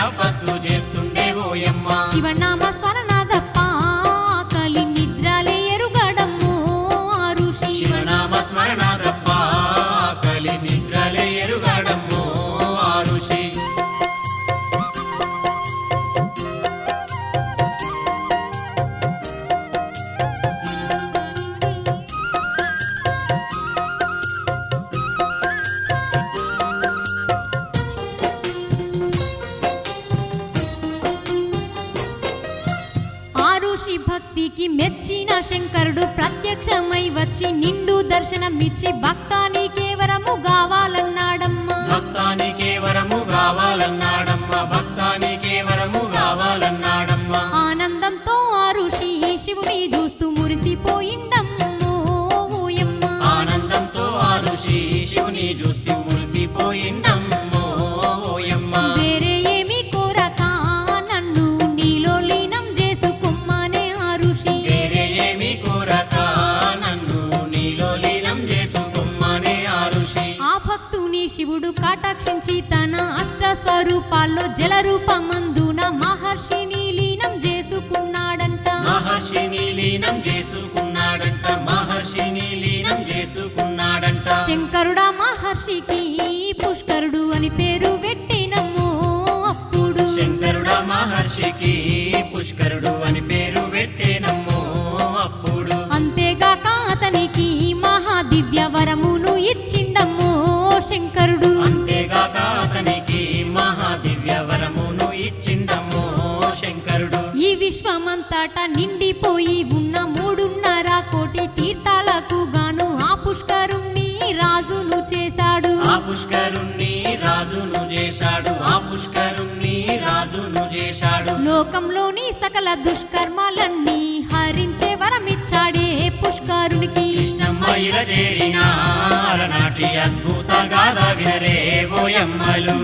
Help us. శంకరుడు ప్రత్యక్షమై వచ్చి నిండు దర్శనమిచ్చి భక్తి శివుడు కటాక్షించి తన అష్ట స్వరూపాల్లో జలరూపమందున మహర్షిని లీనం చేసుకున్నాడంట. మహర్షిని లీనం చేసుకున్నాడంట మహర్షిని లీనం చేసుకున్నాడంట. శంకరుడా మహర్షికి పుష్కరుడు అని పేరు పెట్టినమ్మో అప్పుడు. శంకరుడా మహర్షికి పుష్కరుడు అని పేరు శంకరుడు. అంతేగాక అతనికి మహాదివ్య వరమును ఇచ్చిండమ్మో శంకరుడు. ఈ విశ్వమంతట నిండిపోయి ఉన్న మూడున్నర కోటి తీర్థాలకు గాను ఆ పుష్కరుణ్ణి రాజును చేశాడు. ఆ పుష్కరుణ్ణి రాజును చేశాడు ఆ పుష్కరుణ్ణి రాజును చేశాడు. లోకంలోని సకల దుష్కర్మాలన్నీ హరించే వరమిచ్చాడే పుష్కరునికి. కృష్ణమ్మ ఇలా చేరినా నాటి అద్భుత గాథ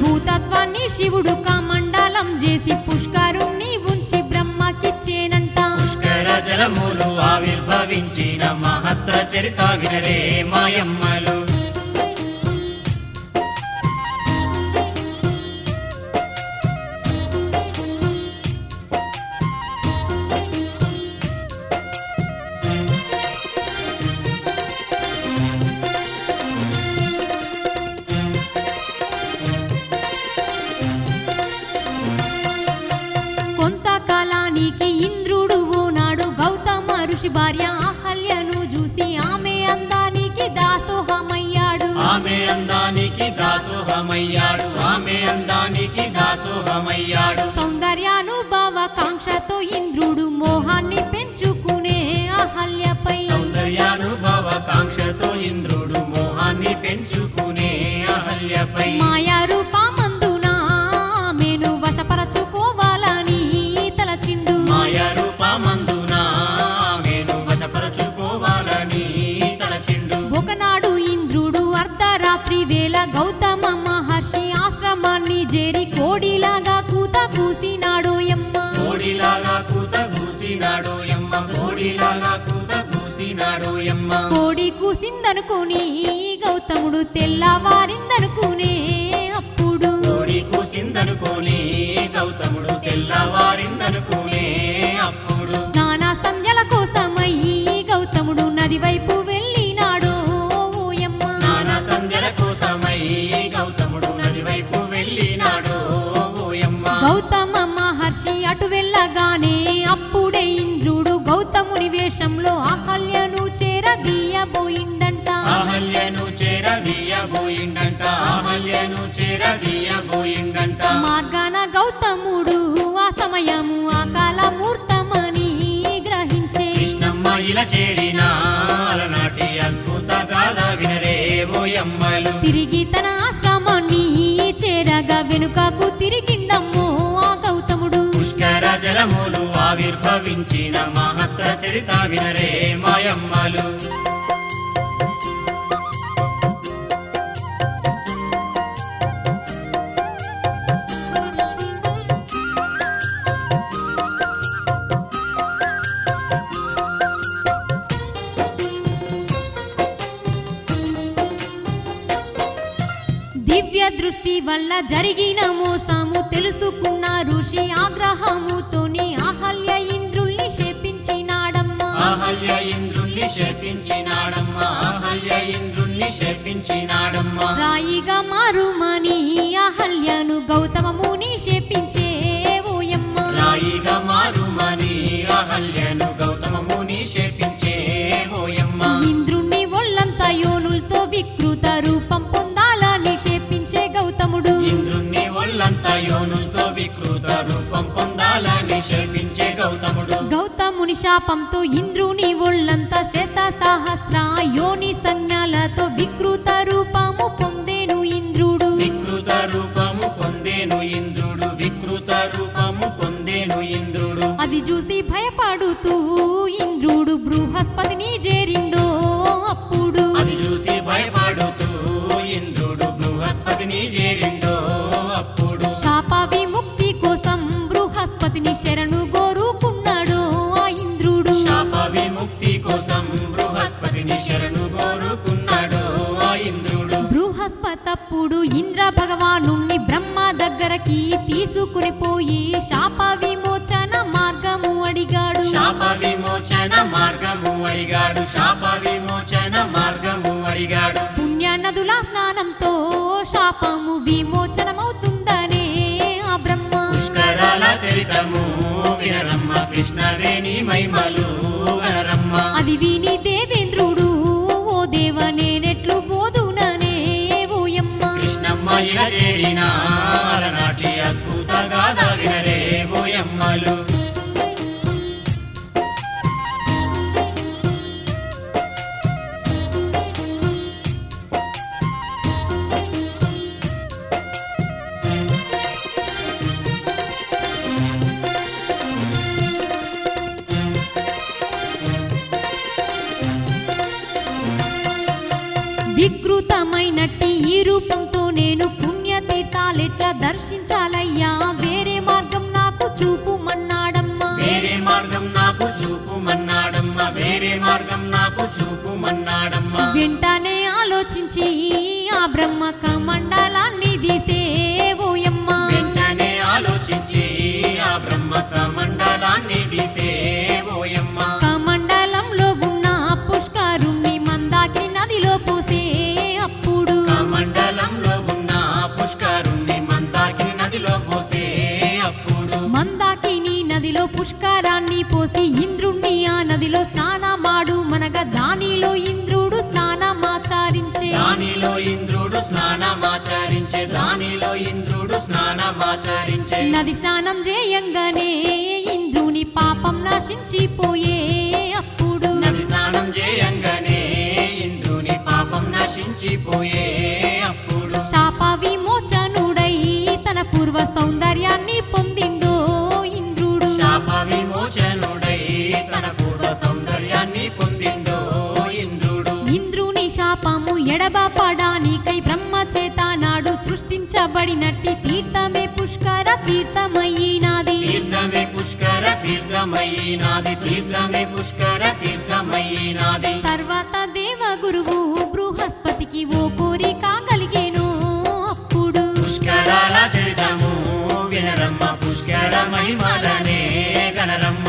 భూతత్వాన్ని శివుడు కమండలం చేసి పుష్కరుణ్ణి ఉంచి బ్రహ్మకిచ్చేనంట. పుష్కర జలములు ఆవిర్భవించిన మహత్తర చరిత వినరే మాయమ్మలు. అనుకుని గౌతముడు తెల్లవారిందనుకునే అప్పుడు కోడి కూసిందనుకుని గౌతముడు తెల్లవారిందనుకునే చేరబోయిండంట అహల్యను చేరదీయబోయిండంట మార్గాన గౌతముడు ఆ సమయము ఆ కాలమూర్తమని గ్రహించే. కృష్ణమ్మ ఇలా చేరిన అలనాటి అద్భుత గాథ వినరే ఓయమ్మలు తిరిగి తన ఆశ్రమాన్ని చేరగా వెనుకకు తిరిగిండమ్మో ఆ గౌతముడు. పుష్కర జలములు ఆవిర్భవించిన మహత్ర చరిత వినరే మాయమ్మలు జరిగిన మోసము ఇంద్రుణ్ణి యోనులతో వికృత రూపం పొందాలని శపించే గౌతముడు. గౌతముని శాపంతో ఇంద్రుని ఒళ్ళంతా శత సహస్ర యోని సంగ ఇంద్ర భగవాను బ్రహ్మ దగ్గరకి తీసుకుని పోయి శాప విమోచన మార్గము అడిగాడు. శాప విమోచన మార్గము అడిగాడు. శాప విమోచన మార్గము అడిగాడు. పుణ్య నదుల స్నానంతో శాపము విమోచనమవుతుందనే ఆ బ్రహ్మ. పుష్కరాల చరితము వినరమ్మ కృష్ణవేణి మహిమలు. కృష్ణమ్మ చేరిన నాటి అద్భుత గాథ వినరే ఓయమ్మలు వికృతమైనట్టి ఈ రూపంతో నేను పుణ్యతీర్థాలెట్లా దర్శించాలయ్యా. వేరే మార్గం నాకు చూపుమన్నాడమ్మా వేరే మార్గం నాకు చూపుమన్నాడమ్మ వేరే మార్గం నాకు చూపుమన్నాడమ్మ వెంటనే ఆలోచించి ఆ బ్రహ్మ ఎడబాపడానికై బ్రహ్మ చేత నాడు సృష్టించబడినట్టి తీర్థమే పుష్కర తీర్థమయ్యినాది. తీర్థమే పుష్కర తీర్థమయ్యినాది తీర్థమే పుష్కర తీర్థమయ్యినాది. తర్వాత దేవ గురువు బృహస్పతికి ఓ కోరిక కలిగేను అప్పుడు. పుష్కరాల చరితము వినరమ్మ పుష్కర మహిమలనే గణరమ్మ.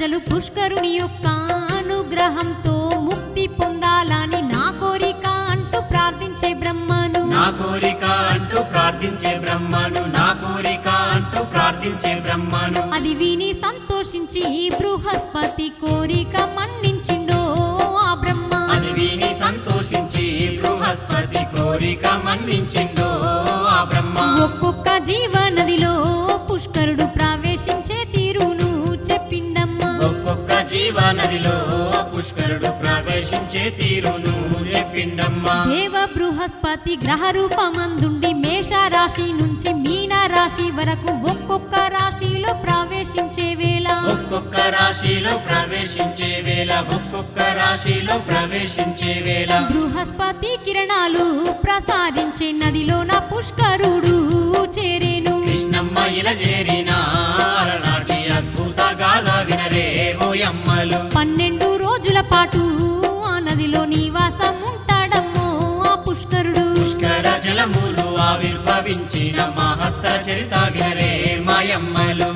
ప్రజలు పుష్కరుని యొక్క అనుగ్రహంతో ముక్తి పొందాలని నా కోరిక అంటూ ప్రార్థించే బ్రహ్మను. నా కోరిక అంటూ ప్రార్థించే బ్రహ్మను. నా కోరిక అంటూ ప్రార్థించే బ్రహ్మను. అది విని సంతోషించి బృహస్పతి కోరిక మన్నించిండో ఆ బ్రహ్మ. అది విని సంతోషించి బృహస్పతి కోరిక మన్నించిందో ఆ బ్రహ్మ. ఒక్కొక్క జీవనదిలో ఒక్కొక్క జీవనదిలో పుష్కరుడు ప్రవేశించే తీరును చెప్పిండమ్మా. దేవ బృహస్పతి గ్రహ రూపమందుండి మేష రాశి నుంచి మీన రాశి వరకు ఒక్కొక్క రాశిలో ప్రవేశించే వేళ. ఒక్కొక్క రాశిలో ప్రవేశించే వేళ ఒక్కొక్క రాశిలో ప్రవేశించే వేళ. బృహస్పతి కిరణాలు ప్రసారించే నదిలోన పుష్కరుడు చేరేను. కృష్ణమ్మ ఇలా చేరిన వినరే ఓయమ్మలు పన్నెండు రోజుల పాటు ఆ నదిలో నివాసం ఉంటాడమ్మో ఆ పుష్కరుడు. పుష్కర జలములు ఆవిర్భవించిన మహత్తర చరిత వినరే మాయమ్మలు.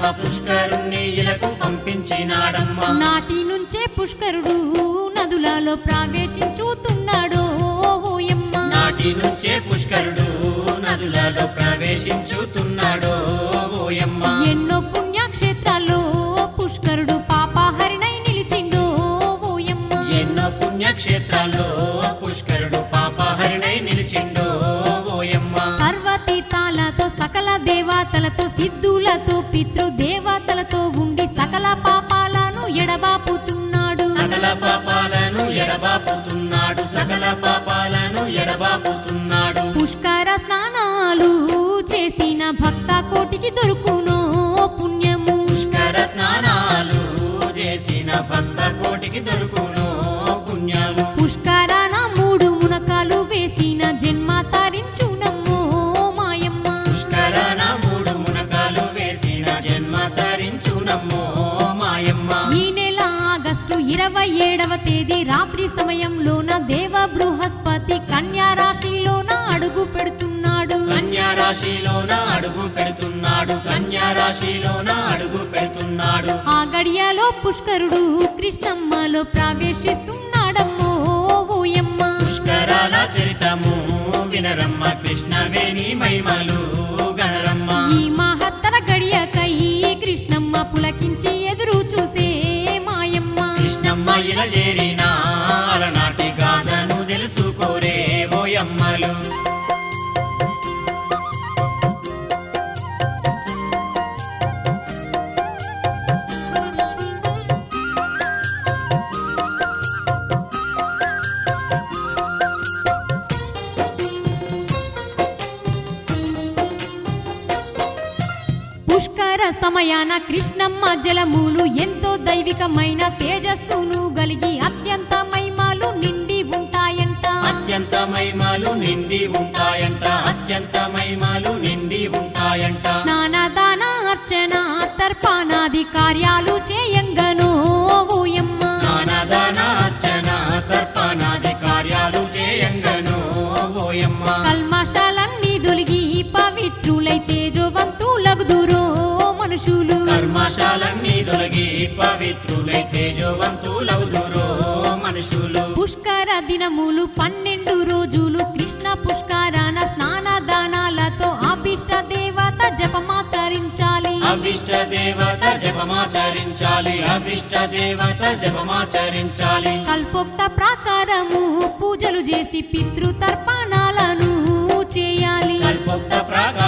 పంపించినాడమ్మ పుష్కరుణ్ణి ఇలకు పంపించినాడమ్మ. నాటి నుంచే పుష్కరుడు నదులలో ప్రవేశించుతున్నాడో నాటి నుంచే పుష్కరుడు నదులలో ప్రవేశించుతున్నాడో తరించునమ్మో మాయమ్మ. ఈ నెల ఆగస్టు ఇరవై ఏడవ తేదీ రాత్రి సమయంలోన దేవ బృహస్పతి కన్యా రాశిలోన అడుగు పెడుతున్నాడు. కన్యా రాశిలోన అడుగు పెడుతున్నాడు. కన్యా రాశిలోన అడుగు పెడుతున్నాడు. ఆ గడియలో పుష్కరుడు కృష్ణమ్మలో ప్రవేశిస్తున్నాడమ్మో ఓయమ్మ. పుష్కరాల చరితము వినరమ్మ కృష్ణవేణి మహిమలు. సమయాన కృష్ణమ్మ జలములు ఎంతో దైవికమైన తేజస్సును కలిగి అత్యంత మహిమలు నిండి ఉంటాయంట. అత్యంత మహిమలు నిండి ఉంటాయంట. అత్యంత మహిమలు నిండి ఉంటాయంట. స్నానదాన అర్చన తర్పణాది కార్యాలు చేయంగనో ఓయమ్మ. స్నానదాన అర్చన తర్పణాది కార్యాలు చేయంగను ఓయమ్మ. కల్మషాలన్నీ దొలిగి పవిత్రులై తేజోవంతులగుదురో మనుషులు. కర్మశాలన్నీ తొలగి పవిత్రులై తేజోవంతులవుదురో మనుషులు. పుష్కర దినములు పన్నెండు రోజులు కృష్ణ పుష్కరాన స్నాన దానాలతో అభిష్ట దేవత జపమాచరించాలి. అభిష్ట దేవత జపమాచరించాలి అభిష్ట దేవత జపమాచరించాలి. కల్పోక్త ప్రకారము పూజలు చేసి పితృతర్పణాలను చేయాలి. కల్పోక్త ప్రకారము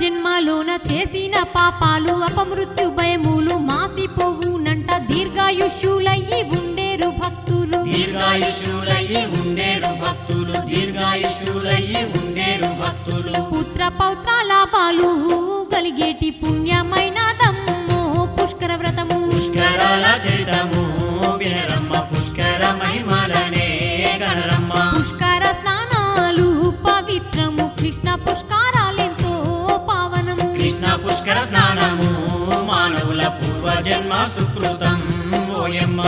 జన్మలోన చేసిన పాపాలు అపమృత్యు భయములు మాసిపోవునంట దీర్ఘాయుష్యులయ్యి ఉండేరు భక్తులు. దీర్ఘాయుష్యులయ్యి ఉండేరు భక్తులు. దీర్ఘాయుష్యులయ్యి ఉండేరు భక్తులు. పుత్ర పౌత్ర లాభాలు కలిగేటి పుణ్యమైన దమ్మో పుష్కర వ్రతము. పుష్కరాల చరితము వినరమ్మ పుష్కర జన్మ సుకృతం ఓయమ్మ.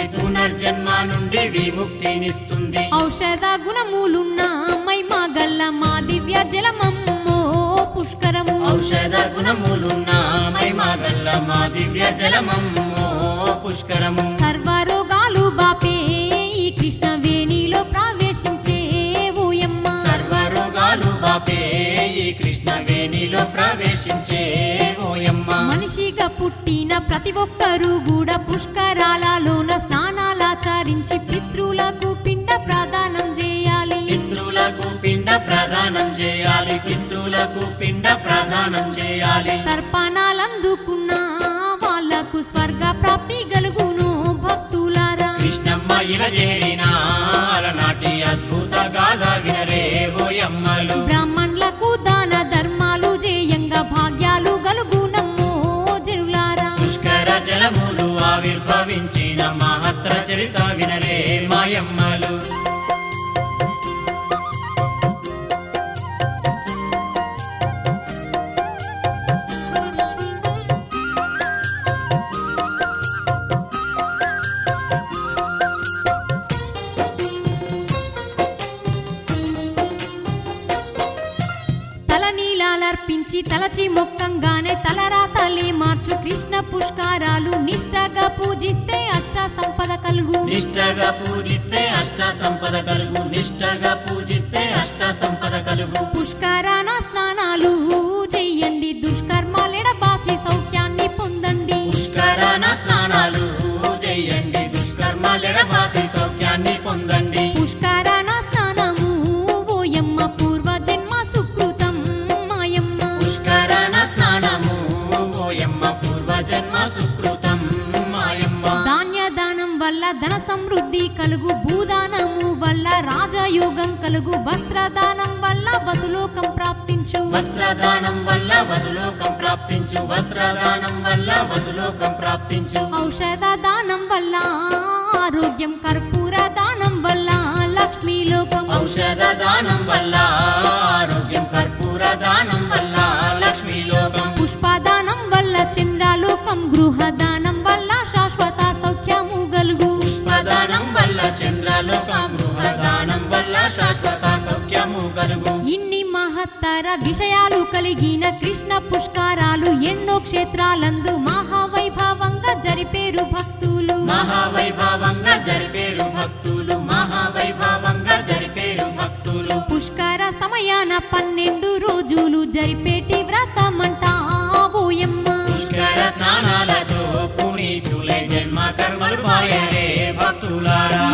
విముక్తినిస్తుంది పునర్జన్మ నుండి విముక్తినిస్తుంది. ఔషధ గుణములున్న మైమా గల్ల మా దివ్య జలమమ్మో పుష్కరము. ఔషధ గుణములున్న మైమాగల్ల మా దివ్య జలమమ్మో పుష్కరము. సర్వరోగాలు బాపే ఈ కృష్ణ వేణిలో ప్రవేశించే ఓయమ్మ. సర్వరోగాలు బాపే ఈ కృష్ణ వేణిలో ప్రవేశించే ఓయమ్మ. మనిషిగా పుట్టిన ప్రతి ఒక్కరూ కూడా పుష్కరాలలోన స్నానాలాచరించి పితృలకు పిండ ప్రదానం చేయాలి. పితృలకు పిండ ప్రదానం చేయాలి. పితృలకు పిండ ప్రదానం చేయాలి. తర్పణాలందుకున్న వాళ్ళకు స్వర్గ ప్రాప్తి గలుగును భక్తులారా. కృష్ణమ్మ ఇల చేరిన అలనాటి అద్భుత గాథ వినరే ఓయమ్మలు బ్రాహ్మణులకు దాన ధర్మాలు జేయంగా భాగ్యాలు గలుగునమ్మో జరులారా పుష్కర జలములు ఆవిర్భవించిన మహత్ర చరిత వినరే మాయమ్మలు. వస్త్రదానం వల్ల వసులోకం ప్రాప్తించు. వస్త్రదానం వల్ల వసులోకం ప్రాప్తించు. వస్త్రదానం వల్ల వసులోకం ప్రాప్తించు. కలుగు. ఇన్ని మహత్తర విషయాలు కలిగిన కృష్ణ పుష్కరాలు ఎన్నో క్షేత్రాలందు మహావైభవంగా జరిపేరు భక్తులు. మహావైభవంగా జరిపేరు భక్తులు. మహావైభవంగా జరిపేరు భక్తులు. పుష్కర సమయాన పన్నెండు రోజులు జరిపేటి వ్రతమంట ఓయమ్మ. పుష్కర స్నానాలతో పునీతులై జన్మ కర్మలు భక్తులారా.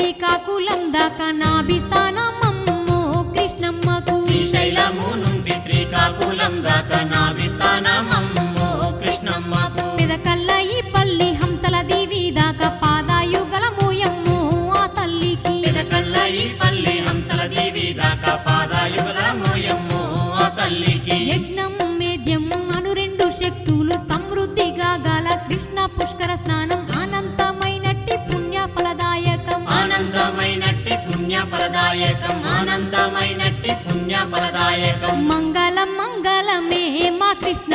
నుంచి శ్రీకాకుళం దాకా నాభిస్థానమమ్మో కృష్ణమ్మకు. శ్రీశైలము నుంచి శ్రీకాకుళం దాకా నాభిస్థానమమ్మో కృష్ణమ్మకు. పెదకల్ల ఈ పల్లి హంసల దేవి దాకా పాదాయుగలమోయమ్మో ఆ తల్లికి. పెదకల్ల ఈ పల్లి హంసల దేవి దాకా మంగళం మంగళమే మా కృష్ణ